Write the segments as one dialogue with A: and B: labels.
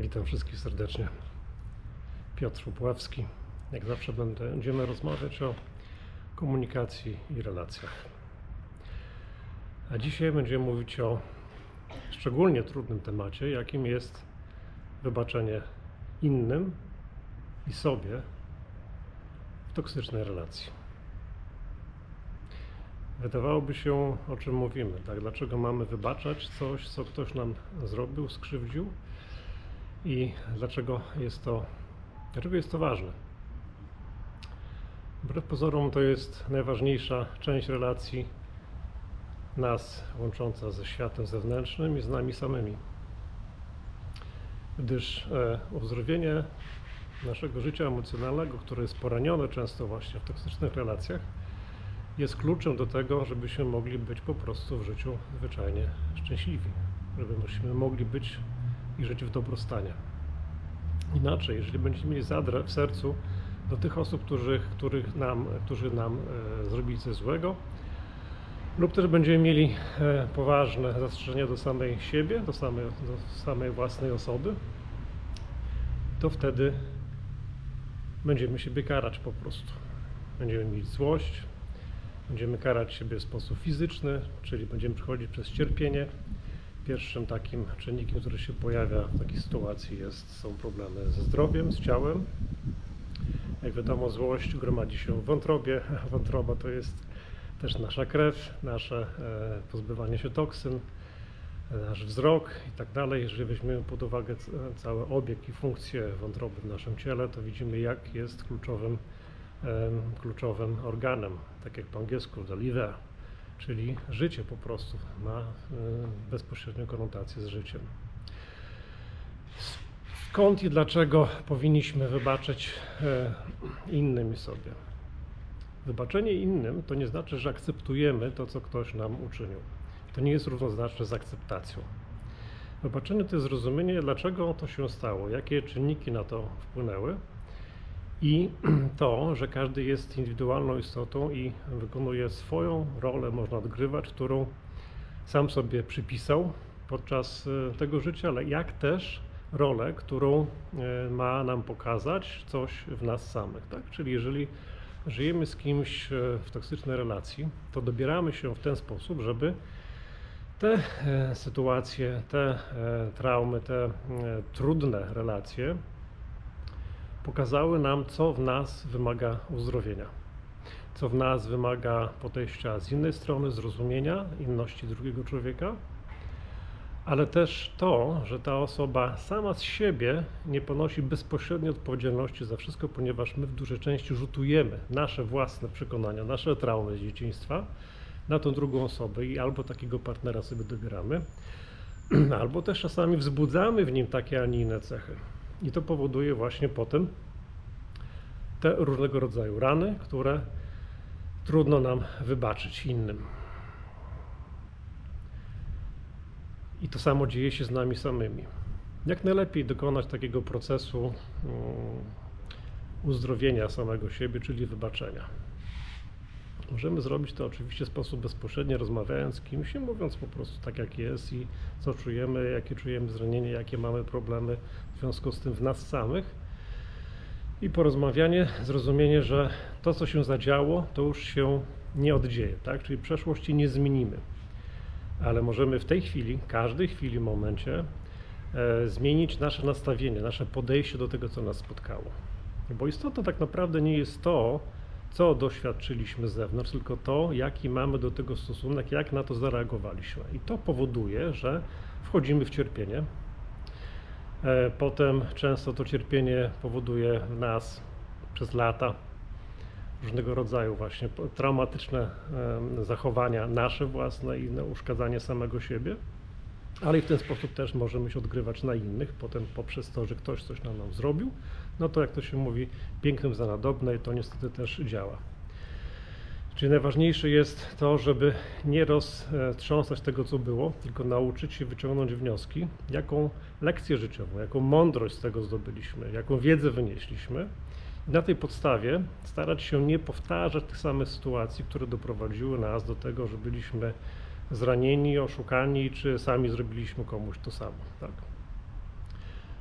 A: Witam wszystkich serdecznie. Piotr Upławski. Jak zawsze będziemy rozmawiać o komunikacji i relacjach. A dzisiaj będziemy mówić o szczególnie trudnym temacie, jakim jest wybaczenie innym i sobie w toksycznej relacji. Wydawałoby się, o czym mówimy, tak? Dlaczego mamy wybaczać coś, co ktoś nam zrobił, skrzywdził i dlaczego jest to, dlaczego jest to ważne? Wbrew pozorom to jest najważniejsza część relacji nas łącząca ze światem zewnętrznym i z nami samymi. Gdyż e, uzdrowienie naszego życia emocjonalnego, które jest poranione często właśnie w toksycznych relacjach, jest kluczem do tego, żebyśmy mogli być po prostu w życiu zwyczajnie szczęśliwi, żebyśmy mogli być i żyć w dobrostanie. Inaczej, jeżeli będziemy mieli zadrę w sercu do tych osób, których, których nam, którzy nam e, zrobili coś złego, lub też będziemy mieli e, poważne zastrzeżenia do samej siebie, do samej, do samej własnej osoby, to wtedy będziemy siebie karać po prostu. Będziemy mieć złość, będziemy karać siebie w sposób fizyczny, czyli będziemy przechodzić przez cierpienie. Pierwszym takim czynnikiem, który się pojawia w takiej sytuacji jest, są problemy ze zdrowiem, z ciałem. Jak wiadomo, złość gromadzi się w wątrobie. Wątroba to jest też nasza krew, nasze e, pozbywanie się toksyn, nasz wzrok i tak dalej. Jeżeli weźmiemy pod uwagę cały obieg i funkcję wątroby w naszym ciele, to widzimy, jak jest kluczowym, kluczowym organem, tak jak po angielsku, the liver, czyli życie po prostu ma bezpośrednią konotację z życiem. Skąd i dlaczego powinniśmy wybaczyć e, innym sobie? Wybaczenie innym to nie znaczy, że akceptujemy to, co ktoś nam uczynił. To nie jest równoznaczne z akceptacją. Wybaczenie to jest zrozumienie, dlaczego to się stało, jakie czynniki na to wpłynęły i to, że każdy jest indywidualną istotą i wykonuje swoją rolę, można odgrywać, którą sam sobie przypisał podczas e, tego życia, ale jak też rolę, którą e, ma nam pokazać coś w nas samych. Tak? Czyli jeżeli żyjemy z kimś e, w toksycznej relacji, to dobieramy się w ten sposób, żeby te sytuacje, te traumy, te trudne relacje pokazały nam, co w nas wymaga uzdrowienia, co w nas wymaga podejścia z innej strony, zrozumienia inności drugiego człowieka ale też to, że ta osoba sama z siebie nie ponosi bezpośredniej odpowiedzialności za wszystko, ponieważ my w dużej części rzutujemy nasze własne przekonania, nasze traumy z dzieciństwa na tą drugą osobę i albo takiego partnera sobie dobieramy, albo też czasami wzbudzamy w nim takie, a nie inne cechy. I to powoduje właśnie potem te różnego rodzaju rany, które trudno nam wybaczyć innym. I to samo dzieje się z nami samymi. Jak najlepiej dokonać takiego procesu mm, uzdrowienia samego siebie, czyli wybaczenia. Możemy zrobić to oczywiście w sposób bezpośredni, rozmawiając z kimś i mówiąc po prostu tak, jak jest i co czujemy, jakie czujemy zranienie, jakie mamy problemy w związku z tym w nas samych. I porozmawianie, zrozumienie, że to, co się zadziało, to już się nie oddzieje, tak? Czyli przeszłości nie zmienimy ale możemy w tej chwili, każdej chwili, momencie e, zmienić nasze nastawienie, nasze podejście do tego, co nas spotkało. Bo istotne tak naprawdę nie jest to, co doświadczyliśmy z zewnątrz, tylko to, jaki mamy do tego stosunek, jak na to zareagowaliśmy. I to powoduje, że wchodzimy w cierpienie. E, potem często to cierpienie powoduje w nas przez lata różnego rodzaju właśnie traumatyczne zachowania nasze własne i uszkadzanie samego siebie, ale i w ten sposób też możemy się odgrywać na innych, potem poprzez to, że ktoś coś na nam zrobił, no to jak to się mówi, pięknym za nadobne i to niestety też działa. Czyli najważniejsze jest to, żeby nie roztrząsać tego, co było, tylko nauczyć się wyciągnąć wnioski, jaką lekcję życiową, jaką mądrość z tego zdobyliśmy, jaką wiedzę wynieśliśmy, na tej podstawie starać się nie powtarzać tych samych sytuacji, które doprowadziły nas do tego, że byliśmy zranieni, oszukani, czy sami zrobiliśmy komuś to samo. Tak?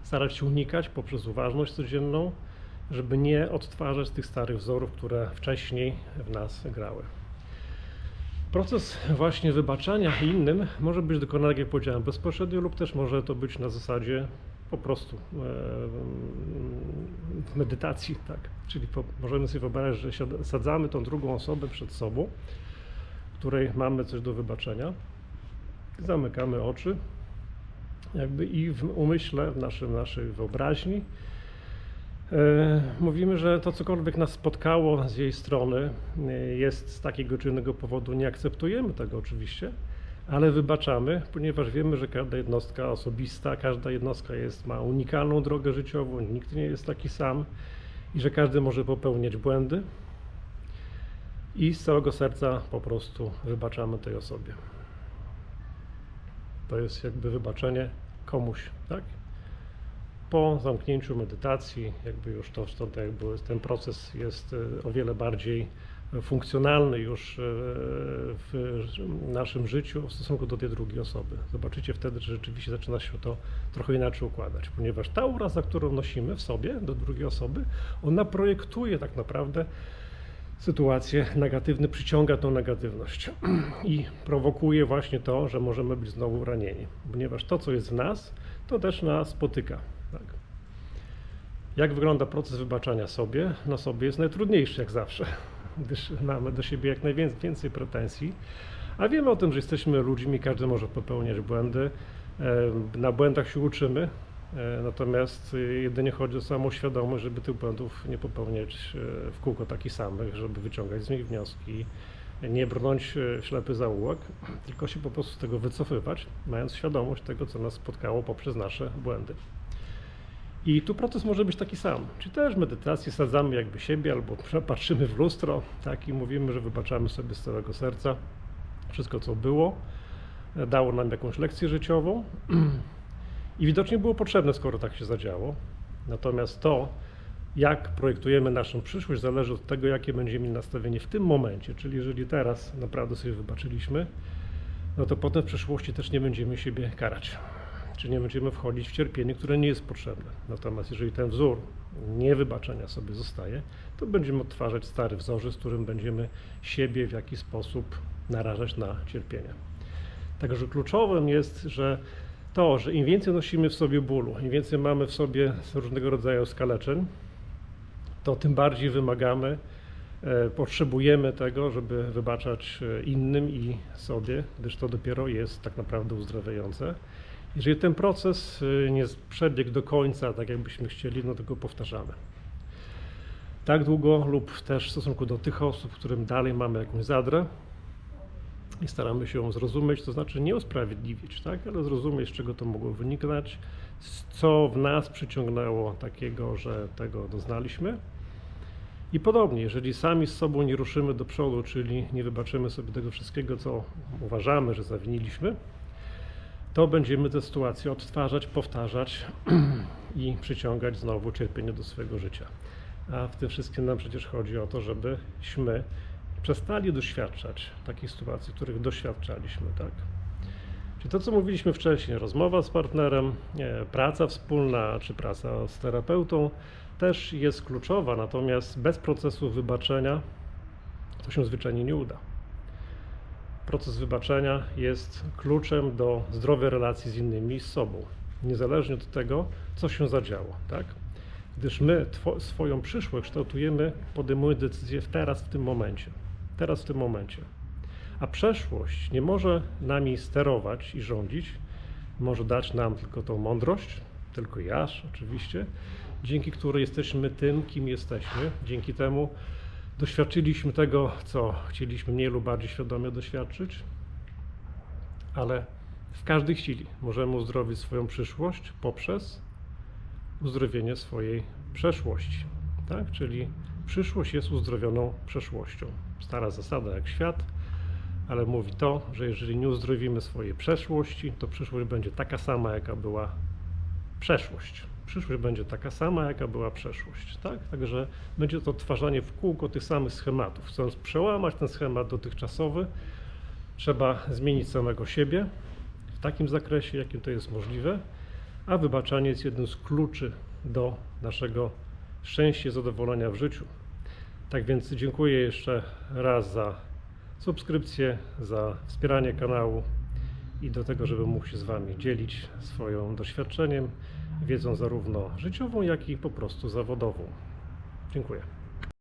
A: starać się unikać poprzez uważność codzienną, żeby nie odtwarzać tych starych wzorów, które wcześniej w nas grały. Proces właśnie wybaczania innym może być dokonany, jak powiedziałem, bezpośrednio lub też może to być na zasadzie po prostu e, w medytacji, tak. Czyli możemy sobie wyobrazić, że sadzamy tą drugą osobę przed sobą, której mamy coś do wybaczenia, zamykamy oczy, jakby i w umyśle, w naszym, naszej wyobraźni. E, mówimy, że to cokolwiek nas spotkało z jej strony e, jest z takiego czy innego powodu, nie akceptujemy tego oczywiście, ale wybaczamy, ponieważ wiemy, że każda jednostka osobista, każda jednostka jest, ma unikalną drogę życiową, nikt nie jest taki sam i że każdy może popełniać błędy i z całego serca po prostu wybaczamy tej osobie. To jest jakby wybaczenie komuś, tak? Po zamknięciu medytacji, jakby już to, to jakby ten proces jest e, o wiele bardziej funkcjonalny już e, w naszym życiu w stosunku do tej drugiej osoby. Zobaczycie wtedy, że rzeczywiście zaczyna się to trochę inaczej układać, ponieważ ta uraza, którą nosimy w sobie do drugiej osoby, ona projektuje tak naprawdę sytuacje negatywne, przyciąga tą negatywność i prowokuje właśnie to, że możemy być znowu ranieni, ponieważ to, co jest w nas, to też nas spotyka. Tak? Jak wygląda proces wybaczania sobie? Na sobie jest najtrudniejszy, jak zawsze, gdyż mamy do siebie jak najwięcej więcej pretensji, a wiemy o tym, że jesteśmy ludźmi, każdy może popełniać błędy, e, na błędach się uczymy, natomiast e, jedynie chodzi o samą świadomość, żeby tych błędów nie popełniać e, w kółko takich samych, żeby wyciągać z nich wnioski, nie brnąć e, w ślepy zaułek, tylko się po prostu z tego wycofywać, mając świadomość tego, co nas spotkało poprzez nasze błędy. I tu proces może być taki sam. Czy też w medytacji sadzamy jakby siebie albo patrzymy w lustro tak, i mówimy, że wybaczamy sobie z całego serca wszystko, co było, dało nam jakąś lekcję życiową i widocznie było potrzebne, skoro tak się zadziało. Natomiast to, jak projektujemy naszą przyszłość, zależy od tego, jakie będziemy mieli nastawienie w tym momencie. Czyli jeżeli teraz naprawdę sobie wybaczyliśmy, no to potem w przyszłości też nie będziemy siebie karać czy nie będziemy wchodzić w cierpienie, które nie jest potrzebne. Natomiast jeżeli ten wzór niewybaczenia sobie zostaje, to będziemy odtwarzać stary wzorzec, z którym będziemy siebie w jakiś sposób narażać na cierpienie. Także kluczowym jest, że to, że im więcej nosimy w sobie bólu, im więcej mamy w sobie różnego rodzaju skaleczeń, to tym bardziej wymagamy, e, potrzebujemy tego, żeby wybaczać e, innym i sobie, gdyż to dopiero jest tak naprawdę uzdrawiające. Jeżeli ten proces y, nie przebiegł do końca, tak jakbyśmy chcieli, no to go powtarzamy. Tak długo lub też w stosunku do tych osób, którym dalej mamy jakąś zadrę i staramy się ją zrozumieć, to znaczy nie usprawiedliwić, tak, ale zrozumieć, z czego to mogło wyniknąć, co w nas przyciągnęło takiego, że tego doznaliśmy. I podobnie, jeżeli sami z sobą nie ruszymy do przodu, czyli nie wybaczymy sobie tego wszystkiego, co uważamy, że zawiniliśmy, to będziemy tę sytuację odtwarzać, powtarzać i przyciągać znowu cierpienie do swojego życia. A w tym wszystkim nam przecież chodzi o to, żebyśmy przestali doświadczać takich sytuacji, których doświadczaliśmy, tak? Czyli to, co mówiliśmy wcześniej, rozmowa z partnerem, praca wspólna czy praca z terapeutą też jest kluczowa, natomiast bez procesu wybaczenia to się zwyczajnie nie uda proces wybaczenia jest kluczem do zdrowej relacji z innymi, z sobą, niezależnie od tego, co się zadziało, tak? Gdyż my swoją przyszłość kształtujemy, podejmując decyzje teraz, w tym momencie. Teraz, w tym momencie. A przeszłość nie może nami sterować i rządzić, może dać nam tylko tą mądrość, tylko jaż oczywiście, dzięki której jesteśmy tym, kim jesteśmy. Dzięki temu Doświadczyliśmy tego, co chcieliśmy mniej lub bardziej świadomie doświadczyć, ale w każdej chwili możemy uzdrowić swoją przyszłość poprzez uzdrowienie swojej przeszłości. Tak? Czyli przyszłość jest uzdrowioną przeszłością. Stara zasada jak świat, ale mówi to, że jeżeli nie uzdrowimy swojej przeszłości, to przyszłość będzie taka sama, jaka była przeszłość przyszłość będzie taka sama, jaka była przeszłość. Tak? Także będzie to odtwarzanie w kółko tych samych schematów. Chcąc przełamać ten schemat dotychczasowy, trzeba zmienić samego siebie w takim zakresie, jakim to jest możliwe, a wybaczanie jest jednym z kluczy do naszego szczęścia i zadowolenia w życiu. Tak więc dziękuję jeszcze raz za subskrypcję, za wspieranie kanału i do tego, żeby mógł się z Wami dzielić swoim doświadczeniem, wiedzą zarówno życiową, jak i po prostu zawodową. Dziękuję.